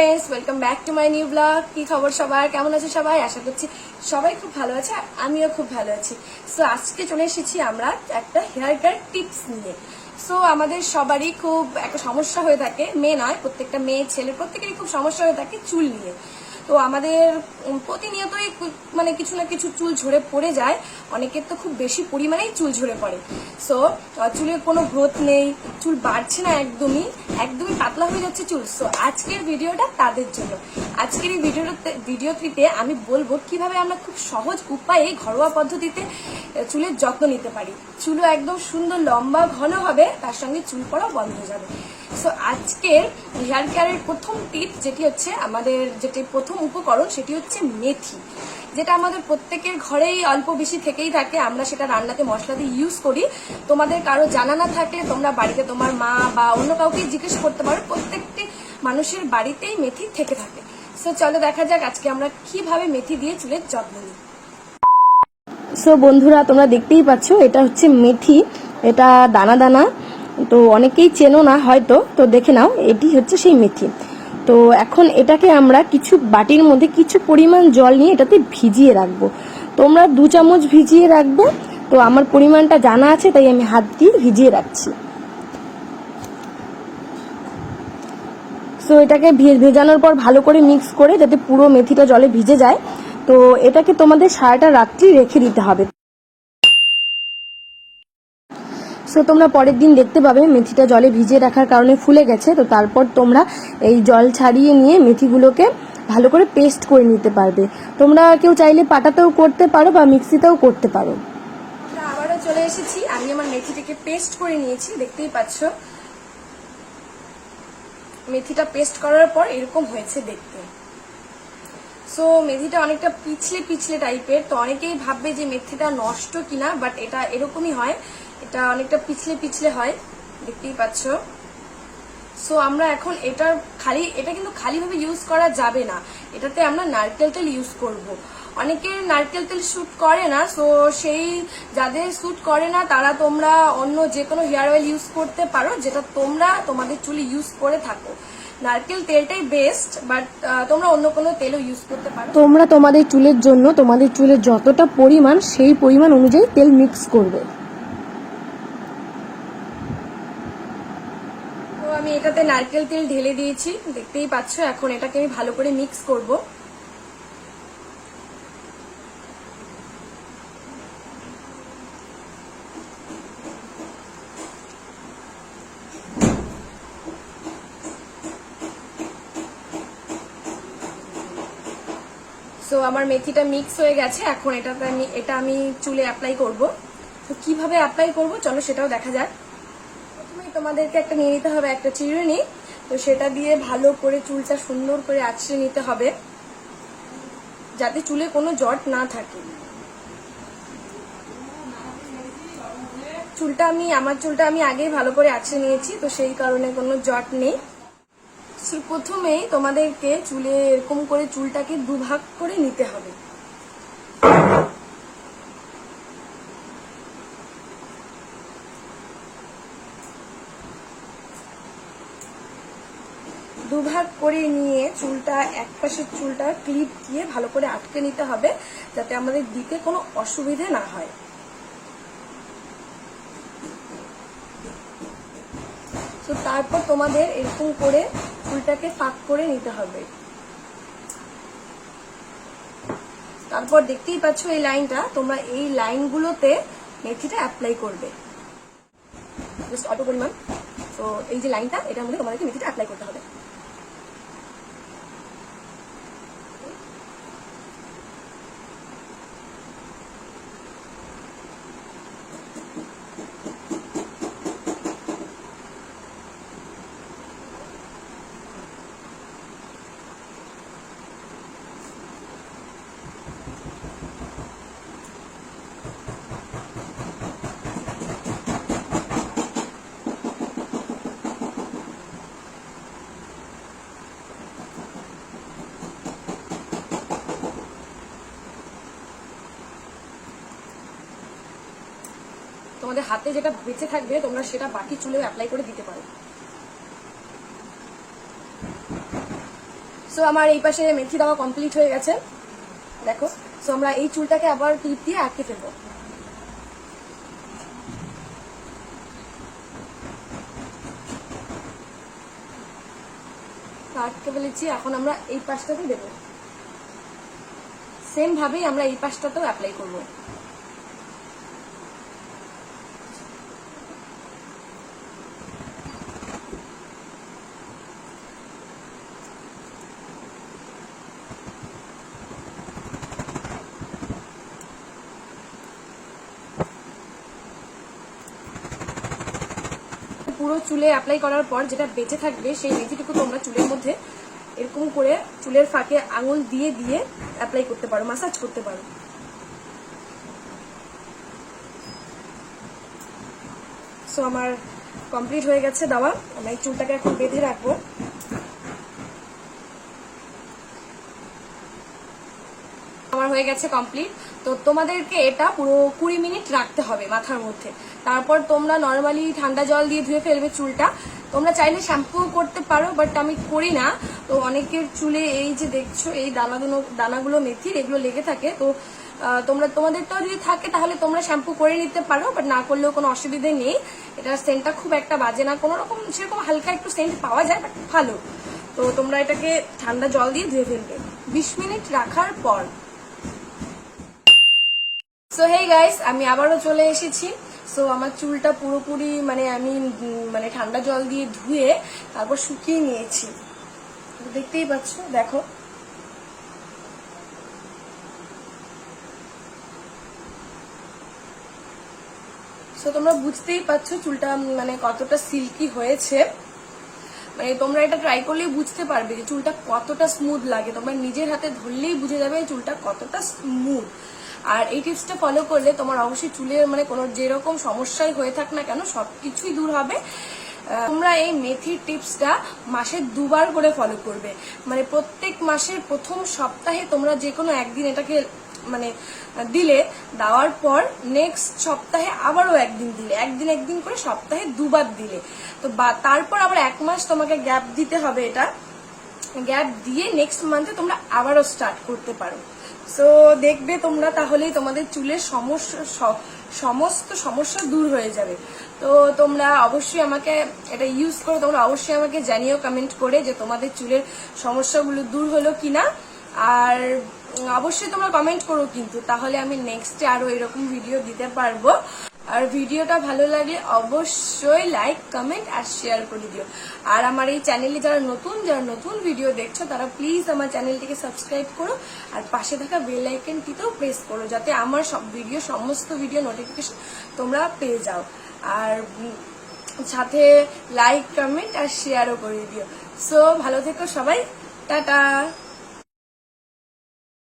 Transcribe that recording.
Friends welcome back to my new blog কি খবর সবার? কেমন আছে সবাই? আশা করছি সবাই খুব ভালো আছে আর আমিও খুব ভালো আছি। সো আজকে চলে এসেছি আমরা একটা হেয়ার কেয়ার টিপস নিয়ে। সো আমাদের সবারই খুব একটা সমস্যা হয়ে থাকে। মেয়ে নয়, প্রত্যেকটা মেয়ে, ছেলে, প্রত্যেকেরই খুব সমস্যা হয়ে থাকে চুল নিয়ে। তো আমাদের প্রতিনিয়তই মানে কিছু না কিছু চুল ঝরে পড়ে যায়। অনেকের তো খুব বেশি পরিমাণেই চুল ঝরে পড়ে। সো চুলের কোনো গ্রোথ নেই, চুল বাড়ছে না একদমই একদমই পাতলা হয়ে যাচ্ছে চুল। সো আজকের ভিডিওটা তাদের জন্য। আজকের এই ভিডিওতে ভিডিওটিতে আমি বলব কীভাবে আমরা খুব সহজ উপায়ে, ঘরোয়া পদ্ধতিতে চুলের যত্ন নিতে পারি। চুলও একদম সুন্দর লম্বা, ঘন হবে, তার সঙ্গে চুল পড়াও বন্ধ হয়ে যাবে। সো আজকের হেয়ার কেয়ারের প্রথম টিপ যেটি হচ্ছে আমাদের যেটি প্রথম উপকরণ, সেটি হচ্ছে মেথি। যেটা আমাদের প্রত্যেকের ঘরেই অল্প বেশি থেকেই থাকে, আমরা সেটা রান্নাতে মশলা দিয়ে ইউজ করি। তোমাদের কারও জানা না থাকলে তোমরা বাড়িতে তোমার মা বা অন্য কাউকে জিজ্ঞেস করতে পারো, প্রত্যেকটি মানুষের বাড়িতেই মেথি থেকে থাকে। সো চলো দেখা যাক আজকে আমরা কীভাবে মেথি দিয়ে চুলের যত্ন নিই। সো বন্ধুরা, তোমরা দেখতেই পাচ্ছ, এটা হচ্ছে মেথি, এটা দানা দানা। তো অনেকেই চেনো না হয়তো, তো দেখে নাও, এটি হচ্ছে সেই মেথি। তো এখন এটাকে আমরা কিছু বাটির মধ্যে কিছু পরিমাণ জল নিয়ে এটাতে ভিজিয়ে রাখব। তোমরা দু চামচ ভিজিয়ে রাখবে, তো আমার পরিমাণটা জানা আছে, তাই আমি হাত দিয়ে ভিজিয়ে রাখছি। তো এটাকে ভেজানোর পর ভালো করে মিক্স করে যাতে পুরো মেথিটা জলে ভিজে যায়, তো এটাকে তোমাদের সারাটা রাত্রি রেখে দিতে হবে। সো তোমরা পরের দিন দেখতে পাবে মেথিটা জলে ভিজিয়ে রাখার কারণে ফুলে গেছে। তো তারপর তোমরা এই জল ছাড়িয়ে নিয়ে মেথিগুলোকে ভালো করে পেস্ট করে নিতে পারবে। তোমরা কেউ চাইলে পাটাতেও করতে পারো বা মিক্সিতেও করতে পারো। আবারও চলে এসেছি। আমি আমার মেথিটাকে পেস্ট করে নিয়েছি, দেখতেই পাচ্ছ। মেথিটা পেস্ট করার পর এরকম হয়েছে দেখতে। সো মেথিটা অনেকটা পিছলে পিছলে টাইপের। তো অনেকেই ভাববে যে মেথিটা নষ্ট কিনা, বাট এটা এরকমই হয় এটা অনেকটা পিছলে পিছলে হয়, দেখতেই পাচ্ছ। সো আমরা এখন এটা খালি, এটা কিন্তু খালিভাবে ইউজ করা যাবে না। এটাতে আমরা নারকেল তেল ইউজ করব। অনেকে নারকেল তেল স্যুট করে না সো সেই যাদের স্যুট করে না, তারা তোমরা অন্য যে কোনো হেয়ার অয়েল ইউজ করতে পারো, যেটা তোমরা তোমাদের চুলে ইউজ করে থাকো। নারকেল তেলটাই বেস্ট বাট তোমরা অন্য কোনো তেলও ইউজ করতে পারো। তোমরা তোমাদের চুলের জন্য, তোমাদের চুলের যতটা পরিমাণ, সেই পরিমাণ অনুযায়ী তেল মিক্স করবে তো আমি এটাতে নারকেল তেল ঢেলে দিয়েছি। দেখতেই পাচ্ছ, এখন এটাকে আমি ভালো করে মিক্স করব। সো আমার মেথিটা মিক্স হয়ে গেছে, এখন এটাতে আমি, এটা আমি চুলে অ্যাপ্লাই করব। তো কীভাবে অ্যাপ্লাই করব? চলো সেটাও দেখা যাক। তোমাদেরকে একটা নিয়ে নিতে হবে একটা চিরুনি। তো সেটা দিয়ে ভালো করে চুলটা সুন্দর করে আছড়ে নিতে হবে, যাতে চুলে কোনো জট না থাকে। চুলটা আমি, আমার চুলটা আমি আগেই ভালো করে আছড়ে নিয়েছি, তো সেই কারণে কোনো জট নেই। প্রথমেই তোমাদেরকে চুলে এরকম করে চুলটাকে দুভাগ করে নিতে হবে দুভাগ করে নিয়ে চুলটা, এক পাশের চুলটা ক্লিপ দিয়ে ভালো করে আটকে নিতে হবে যাতে আমাদের দিতে কোনো অসুবিধে না হয়। তো তারপর তোমাদের এরকম করে চুলটাকে ফাঁক করে নিতে হবে। তারপর দেখতেই পাচ্ছ এই লাইনটা, তোমরা এই লাইনগুলোতে মেথিটা অ্যাপ্লাই করবে। জাস্ট অল্প পরিমাণ। তো এই যে লাইনটা এটার মধ্যে তোমাদেরকে মেথিটা অ্যাপ্লাই করতে হবে। তোমাদের হাতে যেটা বেঁচে থাকবে, তোমরা সেটা বাকি চুলেও অ্যাপ্লাই করে দিতে পারো। সো আমার এই পাশে মেথি দেওয়া কমপ্লিট হয়ে গেছে। দেখো সো আমরা এই চুলটাকে আবার ক্লিপ দিয়ে আটকে ফেলব। আটকে ফেলেছি, এখন আমরা এই পাশটাতে দেবো। সেম ভাবেই আমরা এই পাশটাতেও অ্যাপ্লাই করব। পুরো চুলে অ্যাপ্লাই করার পর যেটা বেঁচে থাকবে সেই মেথিটুকু তোমরা চুলের মধ্যে এরকম করে চুলের ফাঁকে আঙুল দিয়ে দিয়ে অ্যাপ্লাই করতে পারো মাসাজ করতে পারো। সো আমার কমপ্লিট হয়ে গেছে দাওয়া আমি চুলটাকে এখন বেঁধে রাখব। হয়ে গেছে কমপ্লিট তো তোমাদেরকে এটা পুরো কুড়ি মিনিট রাখতে হবে মাথার মধ্যে। তারপর তোমরা নর্মালি ঠান্ডা জল দিয়ে ধুয়ে ফেলবে চুলটা। তোমরা চাইলে শ্যাম্পু করতে পারো বাট আমি করি না। তো অনেকের চুলে এই যে দেখছ, এই দানাগুলো দানাগুলো মেথির, এগুলো লেগে থাকে। তো তোমরা, তোমাদেরটাও যদি থাকে, তাহলে তোমরা শ্যাম্পু করে নিতে পারো বাট না করলেও কোনো অসুবিধে নেই। এটার সেন্টটা খুব একটা বাজে না। কোনো রকম, সেরকম হালকা একটু সেন্ট পাওয়া যায় বাট ভালো। তো তোমরা এটাকে ঠান্ডা জল দিয়ে ধুয়ে ফেলবে। বিশ মিনিট রাখার পর সো হেই গাইস আমি আবারও চলে এসেছি। সো আমার চুলটা পুরোপুরি মানে আমি মানে ঠান্ডা জল দিয়ে ধুয়ে তারপর শুকিয়ে নিয়েছি। দেখতেই পাচ্ছ, দেখো। সো তোমরা বুঝতেই পারছ চুলটা মানে কতটা সিল্কি হয়েছে। মানে তোমরা এটা ট্রাই করলেই বুঝতে পারবে যে চুলটা কতটা স্মুথ লাগে। তোমরা নিজের হাতে ধরলেই বুঝে যাবে চুলটা কতটা স্মুথ আর এই টিপসটা ফলো করলে তোমার অবশ্যই চুলের মানে কোনো যেরকম সমস্যাই হয়ে থাক না কেন সব কিছুই দূর হবে। তোমরা এই মেথির টিপসটা মাসে দুবার করে ফলো করবে। মানে প্রত্যেক মাসের প্রথম সপ্তাহে তোমরা যে কোনো একদিন এটাকে মানে দিলে, দেওয়ার পর নেক্সট সপ্তাহে আবারও একদিন দিলে। একদিন একদিন করে সপ্তাহে দুবার দিলে। তো তারপর আবার এক মাস তোমাকে গ্যাপ দিতে হবে এটা। গ্যাপ দিয়ে নেক্সট মান্থে তোমরা আবারও স্টার্ট করতে পারো। সো দেখবে তোমরা তাহলেই তোমাদের চুলের সমস্যা সমস্ত সমস্যা দূর হয়ে যাবে। তো তোমরা অবশ্যই আমাকে এটা ইউজ করো, তোমরা অবশ্যই আমাকে জানিও কমেন্ট করে যে তোমাদের চুলের সমস্যাগুলো দূর হলো কিনা। আর অবশ্যই তোমরা কমেন্ট করো কিন্তু, তাহলে আমি নেক্সটে আরও এরকম ভিডিও দিতে পারব। আর ভিডিওটা ভালো লাগলে অবশ্যই লাইক কমেন্ট আর শেয়ার করে দিও। আর আমার এই চ্যানেলে যারা নতুন যারা নতুন ভিডিও দেখছ, তারা প্লিজ আমার চ্যানেলটিকে সাবস্ক্রাইব করো আর পাশে থাকা বেল আইকনটিতেও প্রেস করো যাতে আমার সব ভিডিও সমস্ত ভিডিও নোটিফিকেশন তোমরা পেয়ে যাও। আর সাথে লাইক কমেন্ট আর শেয়ারও করে দিও। সো ভালো থেকো সবাই। টাটা!